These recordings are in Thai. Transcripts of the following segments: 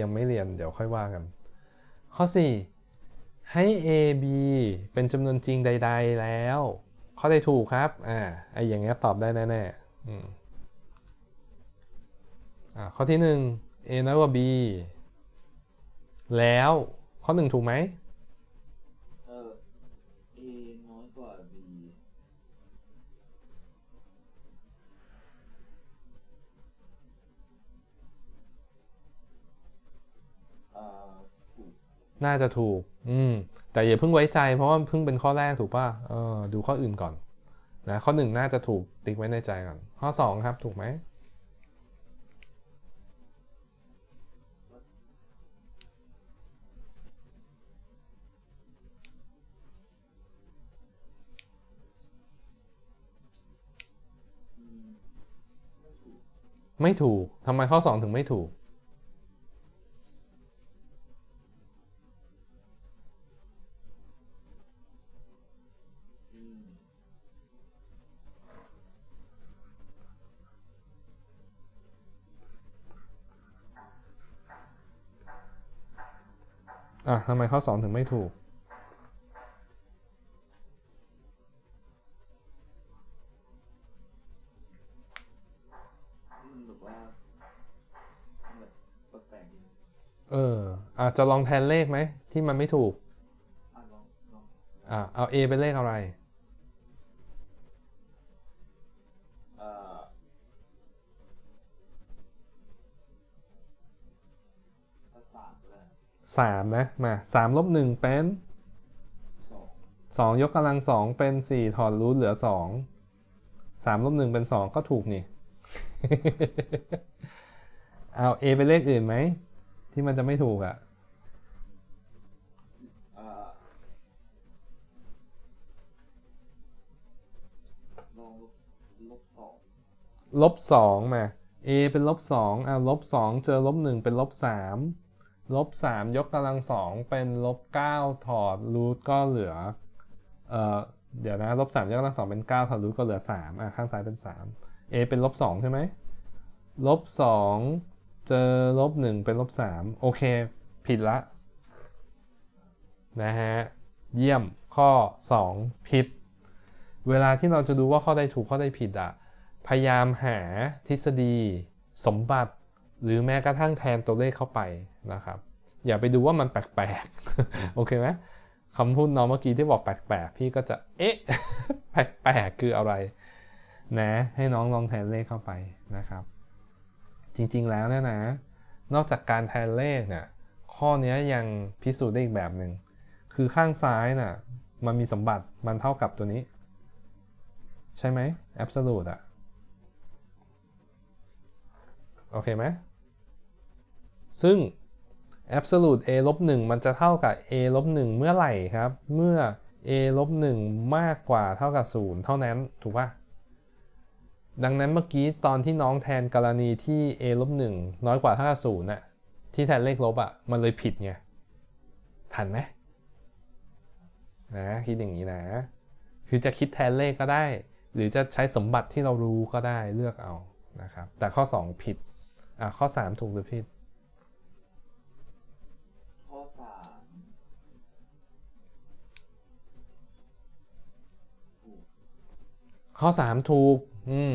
ยังไม่เรียนเดี๋ยวค่อยว่ากัน ข้อ 4 ให้ a b เป็นจำนวนจริงใด ๆ แล้ว ข้อใดถูกครับ อ่าไออย่างเงี้ยตอบได้แน่ๆอืมอ่าข้อที่ 1 a น้อยกว่า b แล้วข้อ 1 ถูกไหม น่าจะถูก อืม แต่อย่าเพิ่งไว้ใจ เพราะว่าเพิ่งเป็นข้อแรกถูกป่ะ เออ ดูข้ออื่นก่อน นะ ข้อหนึ่งน่าจะถูกติ๊กไว้ในใจก่อน ข้อสองครับ ถูกไหม ไม่ถูก ทำไมข้อสองถึงไม่ถูก อะทำไมข้อสองถึงไม่ถูกมันแบบว่ามันแบบแปลกๆดีเอออาจจะลองแทนเลขไหม ที่มันไม่ถูก อะลองลองอะเอา A เป็นเลขอะไร 3 นะ มา3ลบ1เป็น 2 ยกกำลัง 2 เป็น 4 ถอดรูทเหลือ 2 3ลบ1เป็น 2 ก็ถูกนี่ เอา a เป็นเลขอื่นไหม ที่มันจะไม่ถูกอะ่ะลบ2มา a เป็นลบ2อะลบ2เจอลบ1เป็นลบ3 ลบสามยกกำลังสองเป็นลบเก้าถอดรูทก็เหลือเอ่อเดี๋ยวนะลบสามยกกำลังสองเป็นเก้าถอดรูทก็เหลือสามอะข้างซ้ายเป็นสาม a เป็นลบสองใช่ไหมลบสองเจอลบหนึ่งเป็นลบสามโอเคผิดละนะฮะเยี่ยมข้อ 2 ผิด เวลาที่เราจะดูว่าข้อใดถูกข้อใดผิดอะพยายามหาทฤษฎี สมบัติ หรือแม้กระทั่งแทนตัวเลขเข้าไป นะครับ อย่าไปดูว่ามันแปลกๆ โอเคไหมคำพูดน้องเมื่อกี้ที่บอกแปลกๆ พี่ก็จะ เอ๊ะ แปลกๆ คืออะไร นะ ให้น้องลองแทนเลขเข้าไปนะครับ จริงๆ แล้วเนี่ยนะ นอกจากการแทนเลขเนี่ย ข้อเนี้ยยังพิสูจน์ได้อีกแบบหนึ่ง คือข้างซ้ายน่ะ มันมีสมบัติ มันเท่ากับตัวนี้ ใช่ไหม absolute อะโอเคไหมซึ่ง absolute a ลบ1มันจะเท่ากับ a ลบ1เมื่อไหร่ครับ เมื่อ a ลบ1มากกว่าเท่ากับ 0 เท่านั้น ถูกปะดังนั้นเมื่อกี้ตอนที่น้องแทนกรณีที่ a ลบ1น้อยกว่าเท่ากับ0น่ะ ที่แทนเลขลบอะมันเลยผิดไง ทันไหมนะคิดอย่างนี้นะ คือจะคิดแทนเลขก็ได้ หรือจะใช้สมบัติที่เรารู้ก็ได้เลือกเอานะครับ แต่ข้อ 2 ผิด อะข้อ 3 ถูกหรือผิด ข้อ 3 ถูก อืม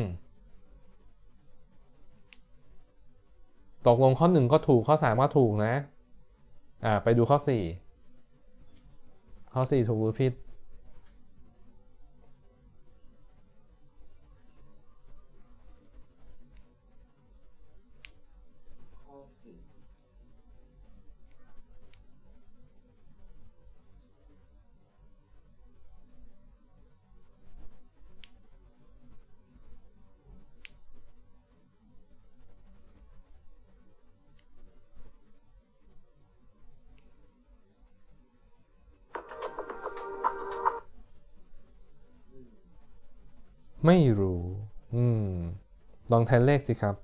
ตกลงข้อ 1 ก็ถูกข้อ 3 ก็ถูกนะ อ่า ไปดูข้อ 4 ข้อ 4 ถูกหรือผิด ไม่รู้ อืม ลองแทนเลขสิครับ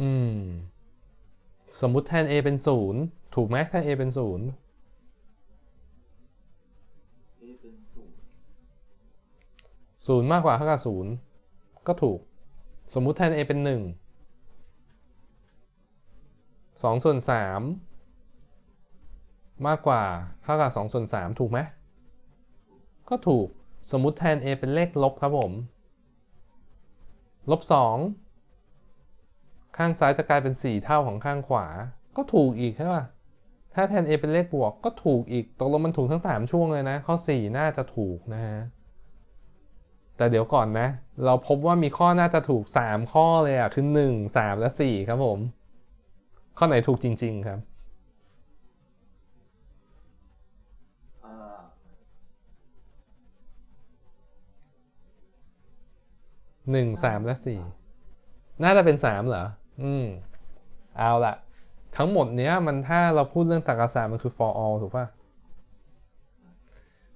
อืม สมมุติแทน a เป็น0ถูกไหมแทน a เป็น0เป็นศูนย์ศูนย์มากกว่าเท่ากับศูนย์ก็ถูก สมมุติแทน a เป็นหนึ่ง สองส่วนสามมากกว่าเท่ากับสองส่วนสามถูกไหมก็ถูกสมมุติแทน a เป็นเลขลบครับผม ลบสองข้างซ้ายจะกลายเป็น 4 เท่าของข้างขวา ก็ถูกอีกใช่ป่ะ ถ้าแทน a เป็นเลขบวกก็ถูกอีก ตกลงมันถูกทั้ง 3 ช่วงเลยนะ ข้อ 4 น่าจะถูกนะฮะ แต่เดี๋ยวก่อนนะ เราพบว่ามีข้อน่าจะถูก 3 ข้อเลยอะ คือ 1 3 และ 4 ครับผม ข้อไหนถูกจริง ๆ ครับหนึ่งสามและสี่น่าจะเป็นสามเหรอ อืม เอาละทั้งหมดเนี้ยมันถ้าเราพูดเรื่องตรรกศาสตร์มันคือ for all ถูกป่ะ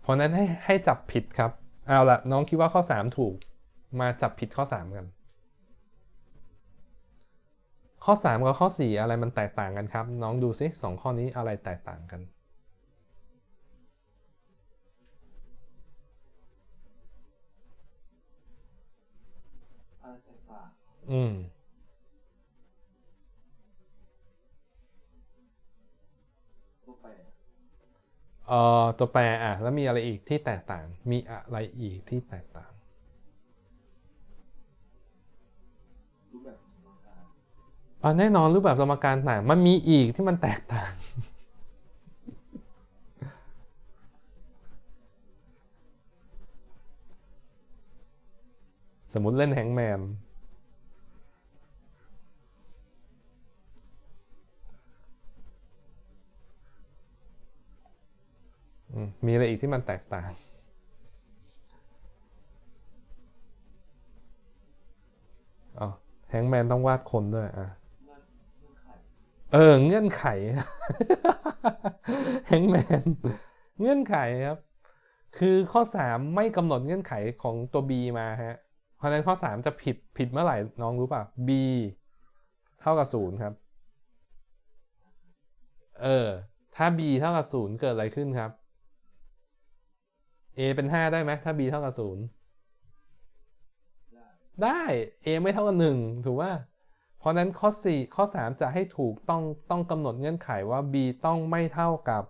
เพราะนั้นให้ให้จับผิดครับ เอาละน้องคิดว่าข้อ3ถูก มาจับผิดข้อ3กัน ข้อ 3 กับข้อ 4 อะไรมันแตกต่างกันครับ น้องดูซิสองข้อนี้อะไรแตกต่างกันอะไรแตกต่างอืมตัวแปรเอ่อตัวแปรอะแล้วมีอะไรอีกที่แตกต่าง มีอะไรอีกที่แตกต่าง แน่นอนรูปแบบสมการต่างมันมีอีกที่มันแตกต่าง สมมุติเล่นแฮงแมนมีอะไรอีกที่มันแตกต่าง อ๋อแฮงแมนต้องวาดคนด้วยอะ เออ เงื่อนไขแฮงแมนเงื่อนไขครับ คือข้อ 3 ไม่กำหนดเงื่อนไขของตัว b มาฮะ เพราะฉะนั้นข้อ 3 จะผิดผิดเมื่อไหร่น้องรู้ป่ะ b เท่ากับ 0 ครับ เออ ถ้า b เท่ากับ 0 เกิดอะไรขึ้นครับ a เป็น 5 ได้ไหมถ้า b เท่ากับ 0 ได้ a ไม่เท่ากับ 1 ถูกป่ะ เพราะนั้นข้อ 4 ข้อ 3 จะให้ถูกต้องต้องกำหนดเงื่อนไขว่า b ต้องไม่เท่ากับ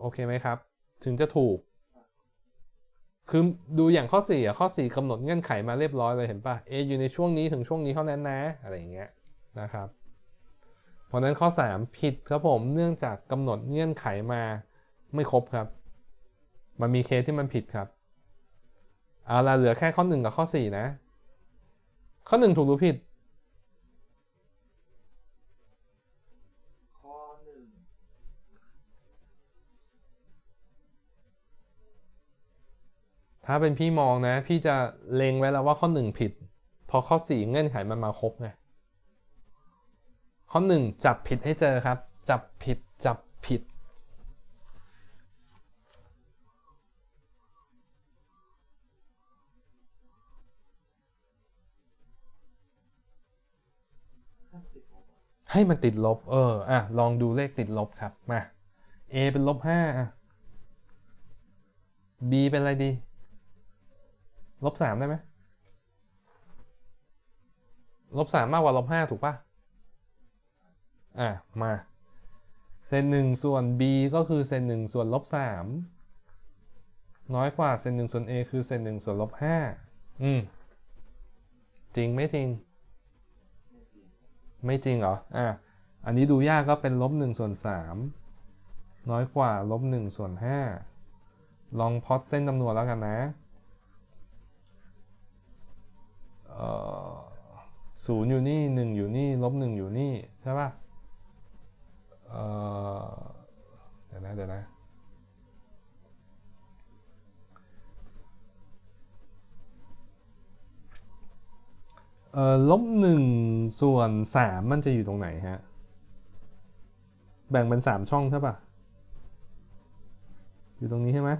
โอเคไหมครับ ถึงจะถูก คือดูอย่างข้อ4อะข้อ 4กำหนดเงื่อนไขมาเรียบร้อยเลยเห็นป่ะ a อยู่ในช่วงนี้ถึงช่วงนี้เท่านั้นนะ อะไรอย่างเงี้ยนะครับ เพราะฉะนั้นข้อ 3 ผิดครับผมเนื่องจากกำหนดเงื่อนไขมาไม่ครบครับ มันมีเคสที่มันผิดครับเอาละเหลือแค่ข้อ 1 กับข้อ 4 นะ ข้อ1ถูกหรือผิด ข้อหนึ่งถ้าเป็นพี่มองนะ พี่จะเล็งไว้แล้วว่าข้อ1ผิดเพอข้อ4เงื่อนไขมันมาครบไง ข้อ1จับผิดให้เจอครับ จับผิดจับผิด ให้มันติดลบ เออ อะ ลองดูเลขติดลบครับ มา a เป็นลบห้าอะ b เป็นอะไรดี ลบสามได้ไหมลบสามมากกว่าลบห้าถูกปะอะ มาเศษหนึ่งส่วน b ก็คือเศษหนึ่งส่วนลบสามน้อยกว่าเศษหนึ่งส่วน a คือเศษหนึ่งส่วนลบห้าอืม จริงไม่จริง ไม่จริงเหรอ อะ อันนี้ดูยากก็เป็นลบหนึ่งส่วนสามน้อยกว่าลบหนึ่งส่วนห้าลองพอตเส้นจำนวนแล้วกันนะเออศูนย์อยู่นี่หนึ่งอยู่นี่ลบหนึ่งอยู่นี่ ใช่ป่ะเอ่อเดี๋ยวนะเดี๋ยวนะ เอ่อลบหนึ่งส่วนสามมันจะอยู่ตรงไหนฮะ แบ่งเป็นสามช่องใช่ปะอยู่ตรงนี้ใช่ไหม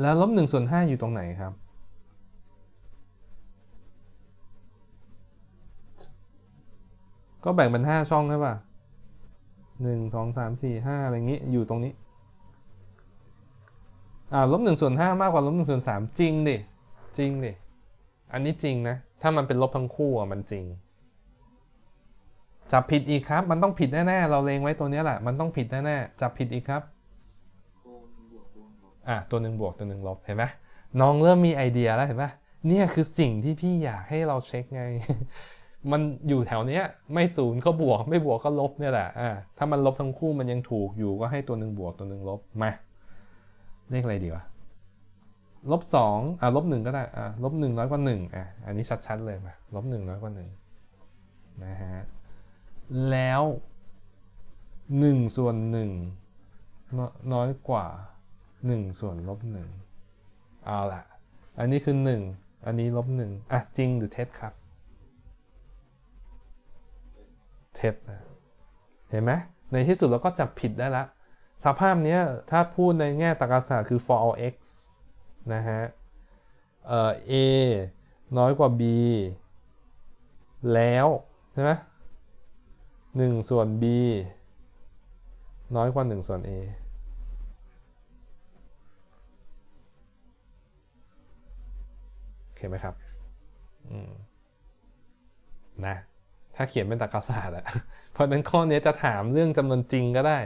แล้วลบหนึ่งส่วนห้าอยู่ตรงไหนครับ ก็แบ่งเป็นห้าช่องใช่ปะหนึ่งสองสามสี่ห้าอะไรอย่างงี้อยู่ตรงนี้อ่าลบหนึ่งส่วนห้ามากกว่าลบหนึ่งส่วนสามจริงดิ จริงดิอันนี้จริงนะ ถ้ามันเป็นลบทั้งคู่อะมันจริง จับผิดอีกครับ มันต้องผิดแน่ๆ เราเลงไว้ตัวนี้แหละ มันต้องผิดแน่ๆ จับผิดอีกครับตัวหนึ่งบวกตัวหนึ่งลบอะ ตัวหนึ่งบวกตัวหนึ่งลบ เห็นไหมน้องเริ่มมีไอเดียแล้วเห็นปะเนี่ยคือสิ่งที่พี่อยากให้เราเช็คไง มันอยู่แถวเนี้ย ไม่ศูนย์ก็บวก ไม่บวกก็ลบเนี่ยแหละ อ่า ถ้ามันลบทั้งคู่มันยังถูกอยู่ก็ให้ตัวหนึ่งบวกตัวหนึ่งลบ มา เลขอะไรดีวะ ลบสองอะลบหนึ่งก็ได้อะลบหนึ่งน้อยกว่าหนึ่งอะอันนี้ชัดๆเลยมาลบหนึ่งน้อยกว่าหนึ่งนะฮะแล้วหนึ่งส่วนหนึ่งน้อยกว่าหนึ่งส่วนลบหนึ่งเอาล่ะอันนี้คือหนึ่งอันนี้ลบหนึ่งอะจริงหรือเท็จครับ เท็จนะเห็นไหมในที่สุดเราก็จับผิดได้ละสภาพนี้ถ้าพูดในแง่ตรรกศาสตร์คือ for all x นะฮะเอ่อ a น้อยกว่า b แล้ว ใช่ไหมหนึ่งส่วน b น้อยกว่า 1 ส่วน a โอเคไหมครับ อืม นะ ถ้าเขียนเป็นตรรกศาสตร์อะเพราะฉะนั้นข้อนี้จะถามเรื่องจำนวนจริงก็ได้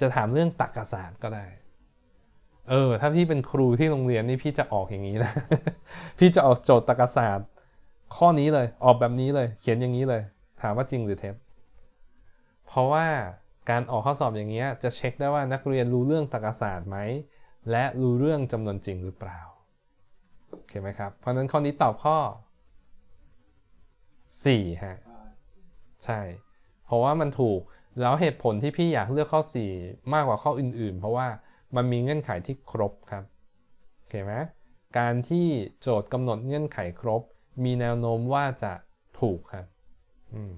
จะถามเรื่องตรรกศาสตร์ก็ได้ เออ ถ้าพี่เป็นครูที่โรงเรียนนี่พี่จะออกอย่างนี้นะ พี่จะออกโจทย์ตรรกศาสตร์ ข้อนี้เลย ออกแบบนี้เลย เขียนอย่างนี้เลย ถามว่าจริงหรือเท็จ เพราะว่าการออกข้อสอบอย่างเงี้ยจะเช็คได้ว่านักเรียนรู้เรื่องตรรกศาสตร์ไหม และรู้เรื่องจำนวนจริงหรือเปล่า โอเคไหมครับ เพราะนั้นข้อนี้ตอบข้อ4ฮะ ใช่ เพราะว่ามันถูก แล้วเหตุผลที่พี่อยากเลือกข้อ 4 มากกว่าข้ออื่น ๆ เพราะว่า มันมีเงื่อนไขที่ครบครับโอเคไหมการที่โจทย์กำหนดเงื่อนไขครบ มีแนวโน้มว่าจะถูกครับ อืม